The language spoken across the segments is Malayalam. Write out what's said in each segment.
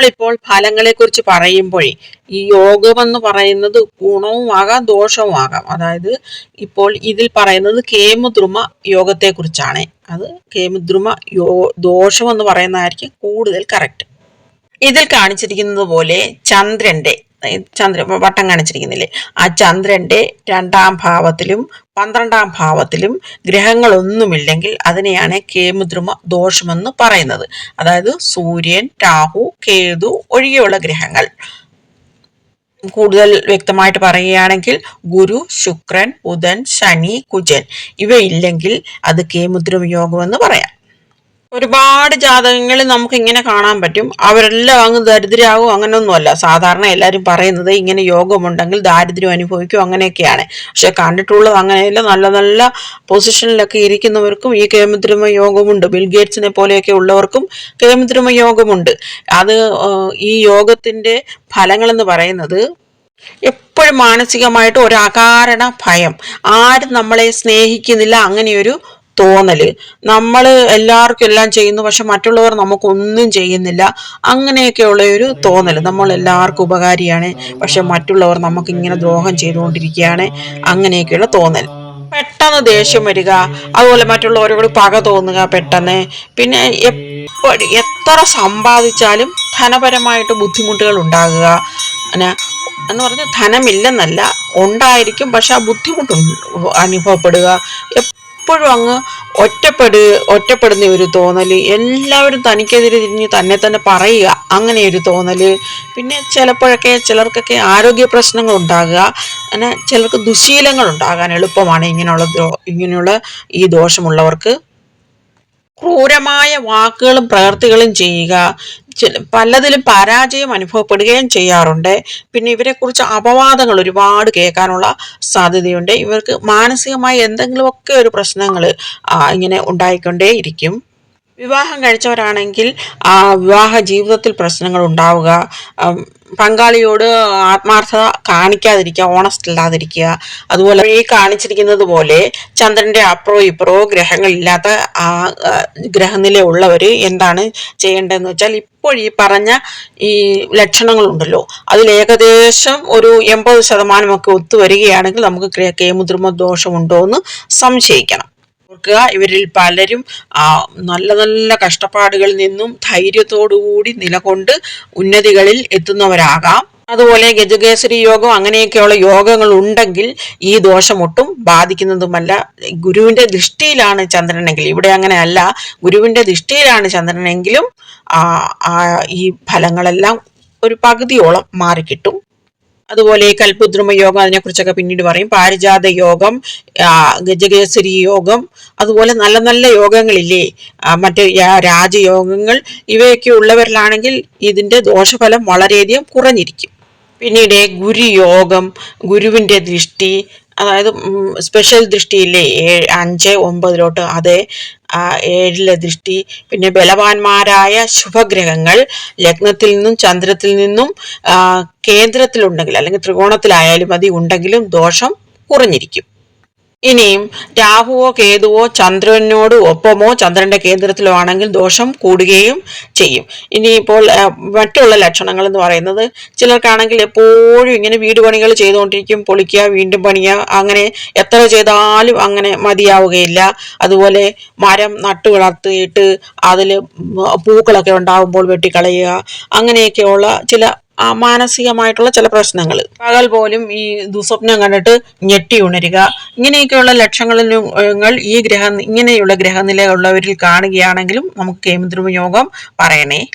നമ്മളിപ്പോൾ ഫലങ്ങളെക്കുറിച്ച് പറയുമ്പോഴേ ഈ യോഗമെന്ന് പറയുന്നത് ഗുണവുമാകാം ദോഷവുമാകാം. അതായത് ഇപ്പോൾ ഇതിൽ പറയുന്നത് കേമുദ്രുമ യോഗത്തെക്കുറിച്ചാണ്. അത് കേമുദ്രുമ യോ ദോഷമെന്ന് പറയുന്നതായിരിക്കും കൂടുതൽ കറക്റ്റ്. ഇതിൽ കാണിച്ചിരിക്കുന്നത് പോലെ ചന്ദ്രന്റെ ചന്ദ്രൻ വട്ടം കാണിച്ചിരിക്കുന്നില്ലേ? ആ ചന്ദ്രന്റെ രണ്ടാം ഭാവത്തിലും പന്ത്രണ്ടാം ഭാവത്തിലും ഗ്രഹങ്ങളൊന്നുമില്ലെങ്കിൽ അതിനെയാണ് കേമുദ്രുമ ദോഷമെന്ന് പറയുന്നത്. അതായത് സൂര്യൻ രാഹു കേതു ഒഴികെയുള്ള ഗ്രഹങ്ങൾ. കൂടുതൽ വ്യക്തമായിട്ട് പറയുകയാണെങ്കിൽ ഗുരു ശുക്രൻ ബുധൻ ശനി കുജൻ. ഇവയില്ലെങ്കിൽ അത് കേമുദ്രം യോഗമെന്ന് പറയാം. ഒരുപാട് ജാതകങ്ങളിൽ നമുക്ക് ഇങ്ങനെ കാണാൻ പറ്റും. അവരെല്ലാം അങ്ങ് ദരിദ്രരാകും അങ്ങനെയൊന്നുമല്ല സാധാരണ എല്ലാവരും പറയുന്നത് ഇങ്ങനെ യോഗമുണ്ടെങ്കിൽ ദാരിദ്ര്യം അനുഭവിക്കും അങ്ങനെയൊക്കെയാണ്. പക്ഷെ കണ്ടിട്ടുള്ളത് അങ്ങനെയല്ല. നല്ല നല്ല പൊസിഷനിലൊക്കെ ഇരിക്കുന്നവർക്കും ഈ കേമദ്രമ യോഗമുണ്ട്. ബിൽഗേറ്റ്സിനെ പോലെയൊക്കെ ഉള്ളവർക്കും കേമദ്രമ യോഗമുണ്ട്. അത് ഈ യോഗത്തിന്റെ ഫലങ്ങളെന്ന് പറയുന്നത് എപ്പോഴും മാനസികമായിട്ട് ഒരു അകാരണ ഭയം. ആരും നമ്മളെ സ്നേഹിക്കുന്നില്ല. അങ്ങനെയൊരു തോന്നൽ. നമ്മൾ എല്ലാവർക്കും എല്ലാം ചെയ്യുന്നു പക്ഷെ മറ്റുള്ളവർ നമുക്കൊന്നും ചെയ്യുന്നില്ല. അങ്ങനെയൊക്കെയുള്ള ഒരു തോന്നൽ നമ്മൾ എല്ലാവർക്കും ഉപകാരിയാണ് പക്ഷെ മറ്റുള്ളവർ നമുക്ക് ഇങ്ങനെ ദ്രോഹം ചെയ്തുകൊണ്ടിരിക്കുകയാണ്. അങ്ങനെയൊക്കെയുള്ള തോന്നൽ. പെട്ടെന്ന് ദേഷ്യം വരിക അതുപോലെ മറ്റുള്ളവരോട് പക തോന്നുക പെട്ടെന്ന്. പിന്നെ എപ്പോഴും എത്ര സമ്പാദിച്ചാലും ധനപരമായിട്ട് ബുദ്ധിമുട്ടുകൾ ഉണ്ടാകുക. പിന്നെ എന്ന് പറഞ്ഞാൽ ധനമില്ലെന്നല്ല ഉണ്ടായിരിക്കും പക്ഷെ ആ ബുദ്ധിമുട്ട് അനുഭവപ്പെടുക. എപ്പോഴും അങ്ങ് ഒറ്റപ്പെടു ഒറ്റപ്പെടുന്ന ഒരു തോന്നൽ എല്ലാവരും തനിക്കെതിരെ തിരിഞ്ഞ് തന്നെ തന്നെ പറയുക. അങ്ങനെ ഒരു തോന്നൽ പിന്നെ ചിലപ്പോഴൊക്കെ ചിലർക്കൊക്കെ ആരോഗ്യ പ്രശ്നങ്ങൾ ഉണ്ടാകുക. അങ്ങനെ ചിലർക്ക് ദുശീലങ്ങൾ ഉണ്ടാകാൻ എളുപ്പമാണ് ഇങ്ങനെയുള്ള ഇങ്ങനെയുള്ള ഈ ദോഷമുള്ളവർക്ക്. ക്രൂരമായ വാക്കുകളും പ്രവൃത്തികളും ചെയ്യുക. പലതിലും പരാജയം അനുഭവപ്പെടുകയും ചെയ്യാറുണ്ട്. പിന്നെ ഇവരെക്കുറിച്ച് അപവാദങ്ങൾ ഒരുപാട് കേൾക്കാനുള്ള സാധ്യതയുണ്ട്. ഇവർക്ക് മാനസികമായി എന്തെങ്കിലുമൊക്കെ ഒരു പ്രശ്നങ്ങൾ ഇങ്ങനെ ഉണ്ടായിക്കൊണ്ടേയിരിക്കും. വിവാഹം കഴിച്ചവരാണെങ്കിൽ ആ വിവാഹ ജീവിതത്തിൽ പ്രശ്നങ്ങൾ ഉണ്ടാവുക. പങ്കാളിയോട് ആത്മാർത്ഥത കാണിക്കാതിരിക്കുക ഓണസ്റ്റ് അല്ലാതിരിക്കുക അതുപോലെ ഈ കാണിച്ചിരിക്കുന്നത് പോലെ ചന്ദ്രന്റെ അപ്രോ ഇപ്രോ ഗ്രഹങ്ങളില്ലാത്ത ആ ഗ്രഹനില ഉള്ളവർ എന്താണ് ചെയ്യേണ്ടതെന്ന് വെച്ചാൽ ഇപ്പോൾ ഈ പറഞ്ഞ ഈ ലക്ഷണങ്ങളുണ്ടല്ലോ. അതിൽ ഏകദേശം ഒരു എൺപത് ശതമാനമൊക്കെ ഒത്തുവരികയാണെങ്കിൽ നമുക്ക് കേമുദ്രമ ദോഷമുണ്ടോ എന്ന് സംശയിക്കണം. ഓർക്കുക. ഇവരിൽ പലരും നല്ല നല്ല കഷ്ടപ്പാടുകളിൽ നിന്നും ധൈര്യത്തോടുകൂടി നിലകൊണ്ട് ഉന്നതികളിൽ എത്തുന്നവരാകാം. അതുപോലെ ഗജകേസരി യോഗം അങ്ങനെയൊക്കെയുള്ള യോഗങ്ങൾ ഉണ്ടെങ്കിൽ ഈ ദോഷം ഒട്ടും ബാധിക്കുന്നതുമല്ല. ഗുരുവിന്റെ ദൃഷ്ടിയിലാണ് ചന്ദ്രനെങ്കിൽ ഇവിടെ അങ്ങനെയല്ല. ഗുരുവിന്റെ ദൃഷ്ടിയിലാണ് ചന്ദ്രനെങ്കിലും ഈ ഫലങ്ങളെല്ലാം ഒരു പകുതിയോളം മാറിക്കിട്ടും. അതുപോലെ കൽപുദ്രമ യോഗം അതിനെക്കുറിച്ചൊക്കെ പിന്നീട് പറയും. പാരിജാത യോഗം ഗജകേസരി യോഗം അതുപോലെ നല്ല നല്ല യോഗങ്ങളില്ലേ? മറ്റ് രാജയോഗങ്ങൾ ഇവയൊക്കെ ഉള്ളവരിലാണെങ്കിൽ ഇതിന്റെ ദോഷഫലം വളരെയധികം കുറഞ്ഞിരിക്കും. പിന്നീട് ഗുരുയോഗം ഗുരുവിന്റെ ദൃഷ്ടി അതായത് സ്പെഷ്യൽ ദൃഷ്ടിയില്ലേ? ഏഴ് അഞ്ച് ഒമ്പതിലോട്ട് അതേ ഏഴിലെ ദൃഷ്ടി. പിന്നെ ബലവാന്മാരായ ശുഭഗ്രഹങ്ങൾ ലഗ്നത്തിൽ നിന്നും ചന്ദ്രത്തിൽ നിന്നും കേന്ദ്രത്തിലുണ്ടെങ്കിൽ അല്ലെങ്കിൽ ത്രികോണത്തിലായാലും മതി ഉണ്ടെങ്കിലും ദോഷം കുറഞ്ഞിരിക്കും. ഇനിയും രാഹുവോ കേതുവോ ചന്ദ്രനോട് ഒപ്പമോ ചന്ദ്രന്റെ കേന്ദ്രത്തിലോ ആണെങ്കിൽ ദോഷം കൂടുകയും ചെയ്യും. ഇനിയിപ്പോൾ മറ്റുള്ള ലക്ഷണങ്ങൾ എന്ന് പറയുന്നത് ചിലർക്കാണെങ്കിൽ എപ്പോഴും ഇങ്ങനെ വീട് പണികൾ ചെയ്തുകൊണ്ടിരിക്കും പൊളിക്കുക വീണ്ടും പണിയുക അങ്ങനെ എത്ര ചെയ്താലും അങ്ങനെ മതിയാവുകയില്ല. അതുപോലെ മരം നട്ടു വളർത്തിയിട്ട് അതിൽ പൂക്കളൊക്കെ ഉണ്ടാകുമ്പോൾ വെട്ടിക്കളയുക അങ്ങനെയൊക്കെയുള്ള ചില മാനസികമായിട്ടുള്ള ചില പ്രശ്നങ്ങൾ പകൽ പോലും ഈ ദുസ്വപ്നം കണ്ടിട്ട് ഞെട്ടി ഉണരുക. ഇങ്ങനെയൊക്കെയുള്ള ലക്ഷണങ്ങൾ ഈ ഗ്രഹ ഇങ്ങനെയുള്ള ഗ്രഹനിലയുള്ളവരിൽ കാണുകയാണെങ്കിലും നമുക്ക് കേന്ദ്രം യോഗം പറയണേ.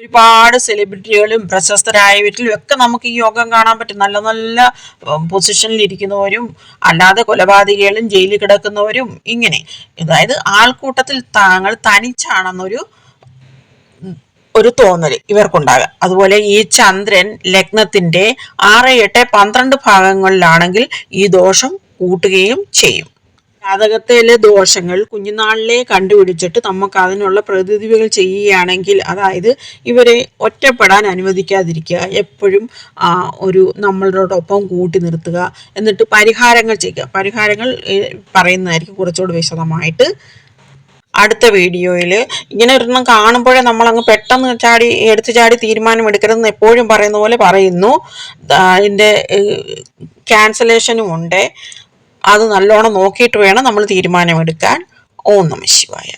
ഒരുപാട് സെലിബ്രിറ്റികളും പ്രശസ്തരായവരിലും ഒക്കെ നമുക്ക് ഈ യോഗം കാണാൻ പറ്റും. നല്ല നല്ല പൊസിഷനിൽ ഇരിക്കുന്നവരും അല്ലാതെ കൊലപാതകികളും ജയിലിൽ കിടക്കുന്നവരും ഇങ്ങനെ. അതായത് ആൾക്കൂട്ടത്തിൽ താങ്കൾ തനിച്ചാണെന്നൊരു ഒരു തോന്നൽ ഇവർക്കുണ്ടാകാം. അതുപോലെ ഈ ചന്ദ്രൻ ലഗ്നത്തിന്റെ ആറ് എട്ട് പന്ത്രണ്ട് ഭാഗങ്ങളിലാണെങ്കിൽ ഈ ദോഷം കൂട്ടുകയും ചെയ്യും. ജാതകത്തിലെ ദോഷങ്ങൾ കുഞ്ഞുനാളിലെ കണ്ടുപിടിച്ചിട്ട് നമുക്ക് അതിനുള്ള പ്രതിവിധികൾ ചെയ്യുകയാണെങ്കിൽ അതായത് ഇവരെ ഒറ്റപ്പെടാൻ അനുവദിക്കാതിരിക്കുക എപ്പോഴും ഒരു നമ്മളോടൊപ്പം കൂട്ടി നിർത്തുക എന്നിട്ട് പരിഹാരങ്ങൾ ചെയ്യുക. പരിഹാരങ്ങൾ പറയുന്നതായിരിക്കും കുറച്ചുകൂടി വിശദമായിട്ട്. അടുത്ത വീഡിയോയിൽ ഇങ്ങനെ ഒരെണ്ണം കാണുമ്പോഴേ നമ്മളങ്ങ് പെട്ടെന്ന് ചാടി എടുത്തു ചാടി തീരുമാനം എടുക്കരുതെന്ന് എപ്പോഴും പറയുന്ന പോലെ പറയുന്നു. അതിന്റെ ക്യാൻസലേഷനും ഉണ്ട്. അത് നല്ലോണം നോക്കിയിട്ട് വേണം നമ്മൾ തീരുമാനമെടുക്കാൻ. ഓം നമ ശിവായ.